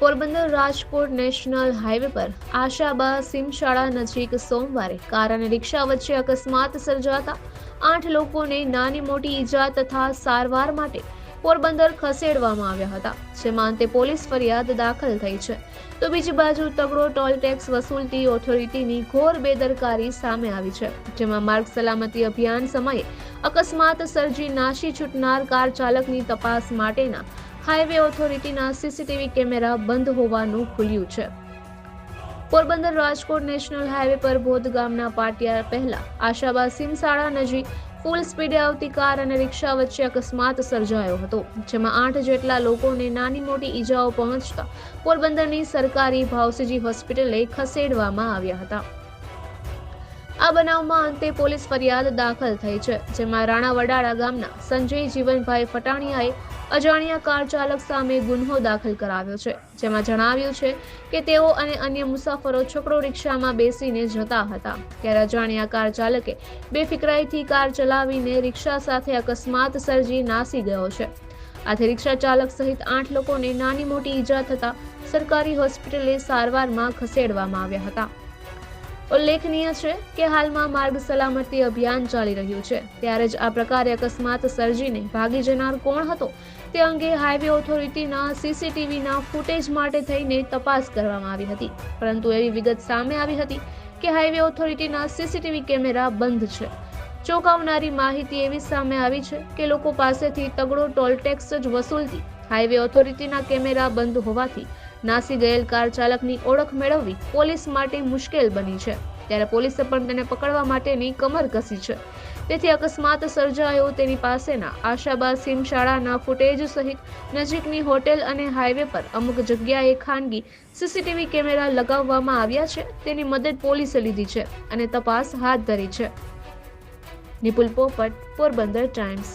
Porbandar Rajkot national highway પર આશાબા સિમશાળા નજીક સોમવારે કાર અને રિક્ષા વચ્ચે અકસ્માત સર્જાતા આઠ લોકોને નાની મોટી ઈજા તથા સારવાર માટે પોરબંદર ખસેડવામાં આવ્યા હતા, જેમાં અંતે પોલીસ ફરિયાદ દાખલ થઈ છે. તો બીજી બાજુ તગડો ટોલ ટેક્સ વસૂલતી ઓથોરિટીની ઘોર બેદરકારી સામે આવી છે, જેમાં માર્ગ સલામતી અભિયાન સમયે અકસ્માત સર્જી નાશી છૂટનાર કાર ચાલકની તપાસ માટેના હાઈવે ઓથોરિટીના સીસીટીવી કેમેરા બંધ હોવાનું ખુલ્યું છે. પોરબંદર રાજકોટ નેશનલ હાઈવે પર બોધ ગામના પાટિયા પહેલા આશાબા સિમસાળા નજીક ફૂલ સ્પીડે આવતી કાર અને રિક્ષા વચ્ચે અકસ્માત સર્જાયો હતો, જેમાં આઠ જેટલા લોકોને નાની મોટી ઈજાઓ પહોંચતા પોરબંદરની સરકારી ભાવસીજી હોસ્પિટલે ખસેડવામાં આવ્યા હતા. આ બનાવમાં અંતે પોલીસ ફરિયાદ દાખલ થઈ છે, જેમાં રાણા વડાળા ગામના સંજય જીવનભાઈ ફટાણિયાએ અજાણ્યા કાર ચાલક સામે ગુન્હો દાખલ કરાવ્યો છે, જેમાં જણાવ્યું છે કે તેઓ અને અન્ય મુસાફરો છકડો રિક્ષામાં બેસીને જતા હતા. ત્યારે અજાણ્યા કાર ચાલકે બેફિકરાઈથી કાર ચલાવીને રિક્ષા સાથે અકસ્માત સર્જી નાસી ગયો છે. આથી રિક્ષા ચાલક સહિત આઠ લોકોને નાની મોટી ઈજા થતા સરકારી હોસ્પિટલે સારવારમાં ખસેડવામાં આવ્યા હતા. ઉલ્લેખનીય છે કે હાલમાં માર્ગ સલામતી અભિયાન ચાલી રહ્યું છે. ત્યારે જ આ પ્રકારે અકસ્માત સર્જીને ભાગી જનાર કોણ હતો તે અંગે હાઈવે ઓથોરિટીના સીસીટીવીના ફૂટેજ માટે થઈને તપાસ કરવામાં આવી હતી. પરંતુ એવી વિગત સામે આવી હતી કે હાઈવે ઓથોરિટીના સીસીટીવી કેમેરા બંધ છે. ચોંકાવનારી માહિતી એવી સામે આવી છે કે લોકો પાસેથી તગડો ટોલ ટેક્સ જ વસૂલતી હાઈવે ઓથોરિટીના કેમેરા બંધ હોવાથી નાસી ગયેલ કાર ચાલકની ઓળખ મેળવવી પોલીસ માટે મુશ્કેલ બની છે. ત્યારે પોલીસે પણ તેને પકડવા માટેની કમર કસી છે. તેથી અકસ્માત સર્જાયો તેની પાસેના આશાબા સિમ શાળાના ફૂટેજ સહિત નજીકની હોટેલ અને હાઈવે પર અમુક જગ્યાએ ખાનગી સીસીટીવી કેમેરા લગાવવામાં આવ્યા છે. તેની મદદ પોલીસે લીધી છે અને તપાસ હાથ ધરી છે. નિપુલ પોપટ, પોરબંદર ટાઈમ્સ.